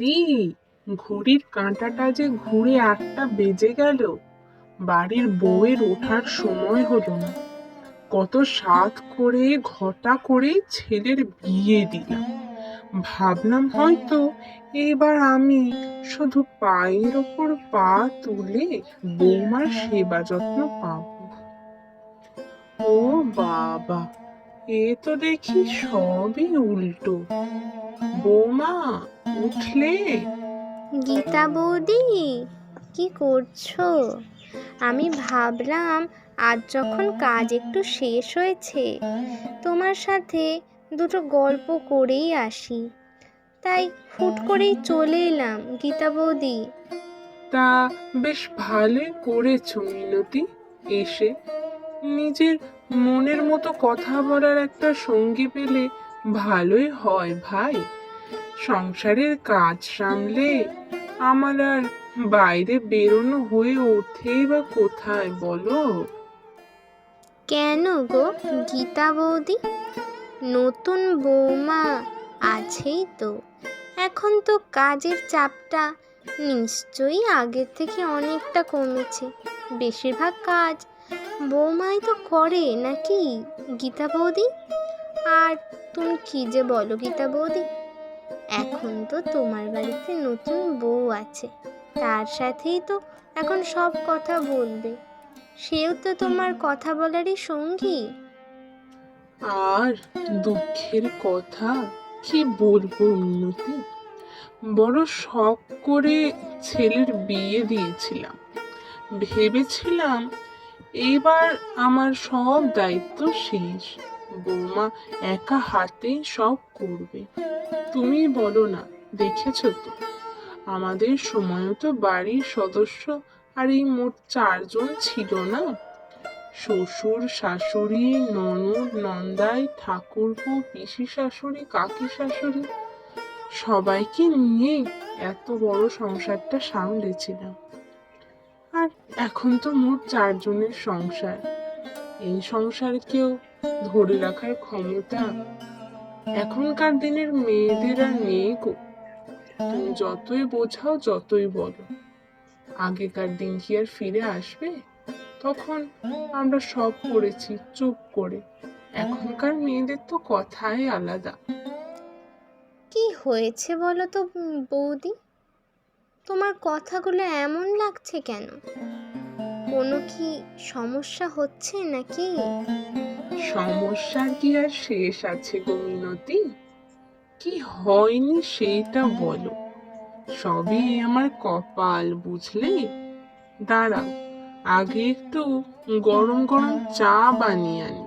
এলি ঘড়ির কাঁটাটা যে ঘুরে আটটা বেজে গেল, বাড়ির বউয়ের ওঠার সময় হলো না। কত সাত করে, ঘটা করে ছেলের বিয়ে দিলাম। ভাবলাম হয়তো এবার আমি শুধু পায়ের ওপর পা তুলে বৌমার সেবা যত্ন পাবো। ও বাবা, এ তো দেখি সবই উল্টো। বৌমা উঠলে? গীতা বৌদি কি করছ? আমি ভাবলাম আজ যখন কাজ একটু শেষ হয়েছে তোমার সাথে দুটো গল্প করেই আসি। তাই হুট করেই চলে এলাম গীতা বৌদি। তা বেশ ভালোই করেছ মিনতি। এসে নিজের মনের মতো কথা বলার একটা সঙ্গী পেলে ভালোই হয় ভাই। সংসারের কাজ সামলে আমার আর বাইরে বেরোনো হয়ে ওঠেই বা কোথায় বলো? কেন গো, গীতা বৌদি? নতুন বৌমা আছেই তো। এখন তো কাজের চাপটা নিশ্চয়ই আগের থেকে অনেকটা কমেছে। বেশিরভাগ কাজ বৌমাই তো করে, নাকি গীতা বৌদি? আর তুমি কি যে বলো গীতা বৌদি? এখন তো তোমার বাড়িতে নতুন বউ আছে। তার সাথেই তো এখন সব কথা বলবে। সেও তো তোমার কথা বলারই সঙ্গী। আর দুঃখের কথা কি বলব উন্নতি? বড় শখ করে ছেলের বিয়ে দিয়েছিলাম। ভেবেছিলাম এবার আমার সব দায়িত্ব শেষ। বৌমা একা হাতে সব করবে। তুমি বলো না, দেখেছ তো? আমাদের সময়ও তো বাড়ির সদস্য আর এই মোট চারজন ছিল না? শ্বশুর, শাশুড়ি, ননদ, নন্দাই, ঠাকুরপো, পিসি শাশুড়ি, কাকি শাশুড়ি, সবাইকে নিয়ে এত বড় সংসারটা সামলেছিলাম। আর এখন তো মোট চারজনের সংসার। এই সংসারকেও ধরে রাখার ক্ষমতা। এখনকার দিনের মেয়েদের আর নেই গো। তুমি যতই বোঝাও, যতই বলো। আগেকার দিন কি আর ফিরে আসবে? তখন আমরা সব করেছি চুপ করে। এখনকার মেয়েদের তো কথাই আলাদা। কি হয়েছে বলো তো বৌদি? তোমার কথাগুলো এমন লাগছে কেন? কোনো কি সমস্যা হচ্ছে নাকি? সমস্যার কি আর শেষ আছে গো মিনতি? কি হয়নি সেইটা বলো। সবই আমার কপাল, বুঝলে? দাঁড়াও, আগে একটু গরম গরম চা বানিয়ে আনি।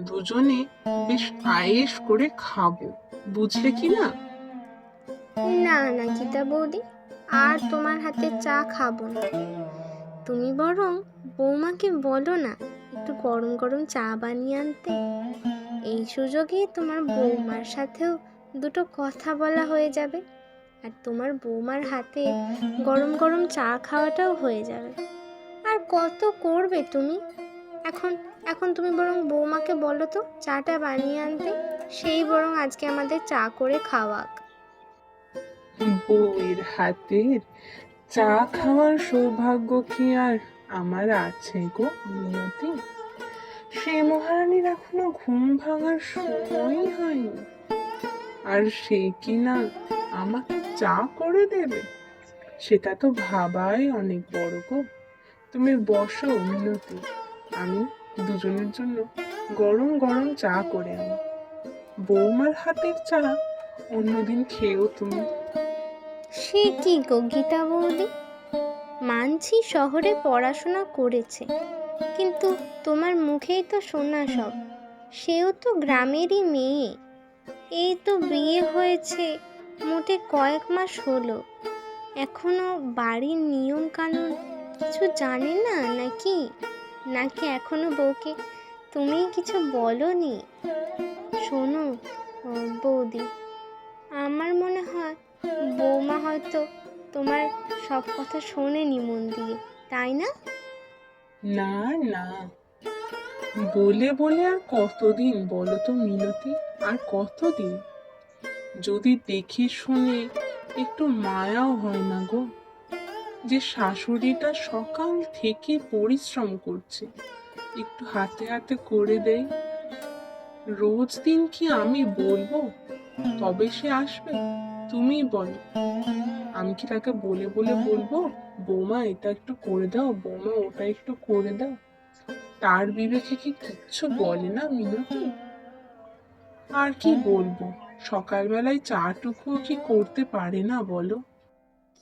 দুজনে বেশ আয়েস করে খাব, বুঝলে কি না? না না গীতা বৌদি, আর তোমার হাতে চা খাব না। তুমি বরং বৌমাকে বলো না একটু গরম গরম চা বানিয়ে আনতে। এই সুযোগেই তোমার বৌমার সাথেও দুটো কথা বলা হয়ে যাবে। আর তোমার বৌমার হাতে গরম গরম চা খাওয়াটাও হয়ে যাবে। আর কত করবে তুমি? এখন এখন তুমি বরং বৌমাকে বলো তো চাটা বানিয়ে আনতে। সেই বরং আজকে আমাদের চা করে খাওয়াক। বউয়ের হাতের চা খাওয়ার সৌভাগ্য কি আর আমার আছে গো মিনতি। সে মহারানীর এখনও ঘুম ভাঙার সময়ই হয়নি। আর সে কি না আমাকে চা করে দেবে? সেটা তো ভাবাই অনেক বড় গো। তুমি বসো মিনতি, আমি দুজনের জন্য গরম গরম চা করে আনি। বৌমার হাতের চা অন্যদিন খেয়েও তুমি। সে কি গো গীতা বৌদি? মানছি শহরে পড়াশোনা করেছে। কিন্তু তোমার মুখেই তো শোনা সব। সেও তো গ্রামেরই মেয়ে। এই তো বিয়ে হয়েছে, মোটে কয়েক মাস হলো। এখনও বাড়ির নিয়ম কানুন কিছু জানে না নাকি? নাকি এখনও বউকে তুমি কিছু বলনি? শোনো বৌদি, আমার মনে হয় বৌমা হয়তো তোমার সব কথা শোনেনি মন দিয়ে, তাই না? না না। বলে বলে আর কতদিন বলো তো মিনতি, আর কতদিন? যদি দেখে শুনে একটু মায়াও হয় না গো, যে শাশুড়িটা সকাল থেকে পরিশ্রম করছে, একটু হাতে হাতে করে দেয় রোজ দিন কি আমি বলব? তবে সে আসবে? তুমি বলো। আমি কি তাকে বলে বলে বলব? বৌমা, এটা একটু করে দাও। বৌমা, ওটা একটু করে দাও। তার বিবেকে কি কিচ্ছু বলে না মিনতি? আর কি বলব? সকালবেলায় চাটুকু কি করতে পারে না বলো?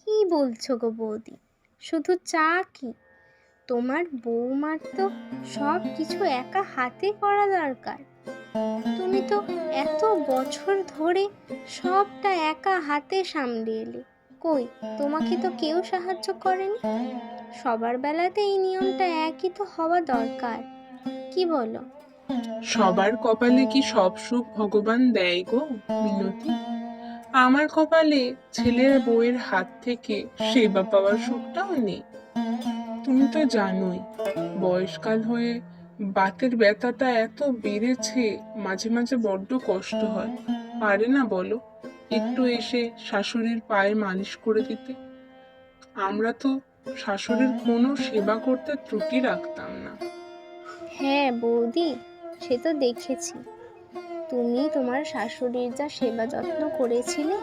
কি বলছো গো বৌদি? শুধু চা কি? তোমার বৌমার তো সব কিছু একা হাতে করা দরকার। তুমি তো এত বছর ধরে সবটা একা হাতে সামলে এলে। কই, তোমাকে তো কেউ সাহায্য করেনি? সবার বেলাতে এই নিয়মটা একই তো হওয়া দরকার। কি বলো? সবার কপালে কি সব সুখ ভগবান দেয় গো, মিনতি? আমার কপালে ছেলের বউয়ের হাত থেকে সেবা পাওয়ার সুখটাও নেই। তুমি তো জানোই, বয়সকাল হয়ে বাতের ব্যথাটা এত বেড়েছে, মাঝে মাঝে বড্ড কষ্ট হয়। পারে না বলো, একটু এসে শাশুড়ির পায়ে মালিশ করে দিতে। আমরা তো শাশুড়ির কোনো সেবা করতে ত্রুটি রাখতাম না। হ্যাঁ বৌদি, সে তো দেখেছি। তুমি তোমার শাশুড়ির যা সেবা যত্ন করেছিলে,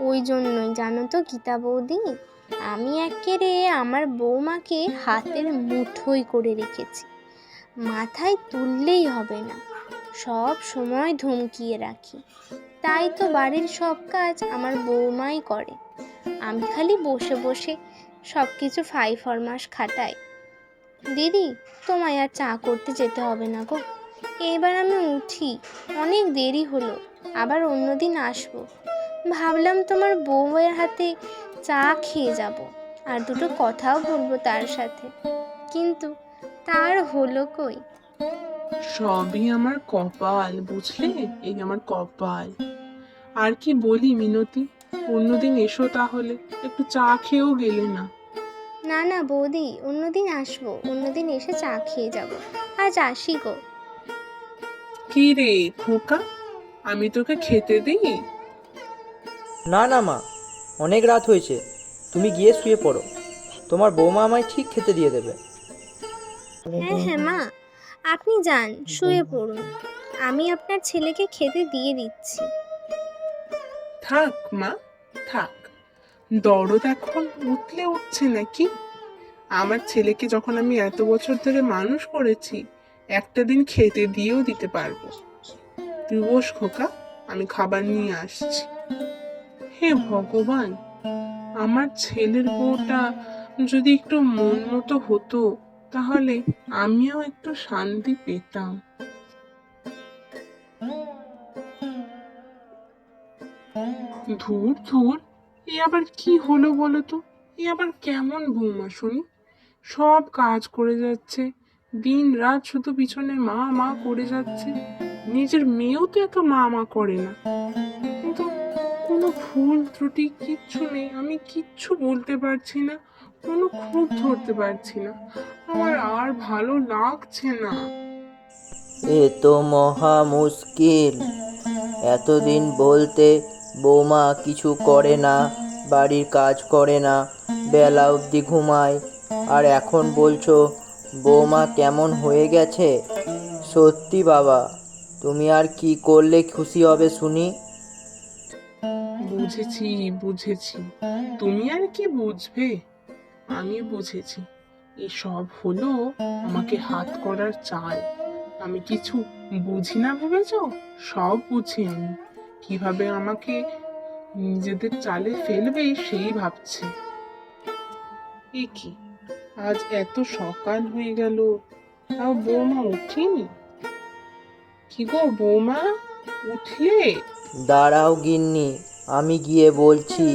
ওই জন্যই, জানো তো গীতা বৌদি? আমি একেরে আমার বৌমাকে হাতের মুঠোই করে রেখেছি। মাথায় তুললেই হবে না। সব সময় ধমকিয়ে রাখি। তাই তো বাড়ির সব কাজ আমার বৌমাই করে। আমি খালি বসে বসে সব কিছু ফাই ফরমাস খাটাই। দিদি, তোমায় আর চা করতে যেতে হবে না গো। এবার আমি উঠি। অনেক দেরি হলো। আবার অন্যদিন আসব। ভাবলাম তোমার বউয়ের হাতে চা খেয়ে যাব। আর দুটো কথাও বলব তার সাথে। কিন্তু তার হলো কই? সবই আমার কপাল বুঝলে? এই আমার কপাল। আর কি বলি মিনতি? অন্যদিন এসো তাহলে। একটু চা খেয়েও গেলে না। না না বৌদি অন্যদিন আসব। অন্যদিন এসে চা খেয়ে যাব। আজ আসি গো। কি রে খোকা? আমি তোকে খেতে দিই? না না মা। অনেক রাত হয়েছে। তুমি গিয়ে শুয়ে পড়ো। তোমার বৌমা আমায় ঠিক খেতে দিয়ে দেবে। হ্যাঁ হ্যাঁ মা। আপনি যান, শুয়ে পড়ুন। আমি আপনার ছেলেকে খেতে দিয়ে দিচ্ছি। থাক, মা, থাক। দরদ এখন উঠলে উঠছে নাকি? আমার ছেলেকে যখন আমি এত বছর ধরে মানুষ করেছি, একটা দিন খেতে দিয়েও দিতে পারব। তুই বস, খোকা, আমি খাবার নিয়ে আসছি। হে ভগবান, আমার ছেলের বউটা যদি একটু মন মতো হতো তাহলে আমিও একটু শান্তি পেতাম। ধুর ধুর, এ আবার কি হলো বলো তো এ আবার কেমন বৌমা শুনি? সব কাজ করে যাচ্ছে, দিন রাত শুধু পিছনে মা মা করে যাচ্ছে, নিজের মেয়েও তো এত মা মা করে না। ভুল ত্রুটি কিচ্ছু নেই। আমি কিচ্ছু বলতে পারছি না, কোনো খুঁত ধরতে পারছি না। আমার আর ভালো লাগছে না। এ তো মহা মুশকিল। এতদিন বলতে বৌমা কিছু করে না, বাড়ির কাজ করে না, বেলা অবধি ঘুমায়। আর এখন বলছো, বৌমা কেমন হয়ে গেছে? সত্যি বাবা, তুমি আর কি করলে খুশি হবে শুনি? বুঝেছি বুঝেছি। তুমি আর কি বুঝবে? আমি বুঝেছি। এসব হলো আমাকে হাত করার চাল। আমি কিছু বুঝি না ভেবেছ? সব বুঝি আমি। কীভাবে আমাকে নিজেদের চালে ফেলবে সেই ভাবছে। এ কি? আজ এত সকাল হয়ে গেল। তাও বৌমা উঠিনি? কি গো বৌমা? উঠলে? দাঁড়াও গিন্নি। আমি গিয়ে বলছি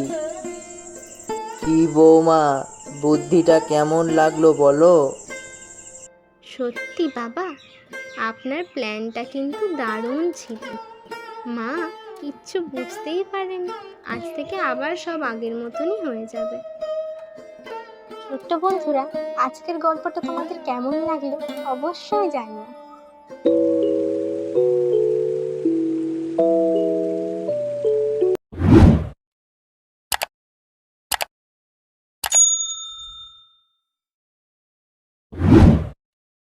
কি বৌমা বুদ্ধিটা কেমন লাগল বলো? সত্যি বাবা আপনার প্ল্যানটা কিন্তু দারুণ ছিল। মা কিচ্ছু বুঝতেই পারেনি। আজ থেকে আবার সব আগের মতনই হয়ে যাবে। ছোট্ট বন্ধুরা আজকের গল্পটা তোমাদের কেমন লাগল অবশ্যই জানিও।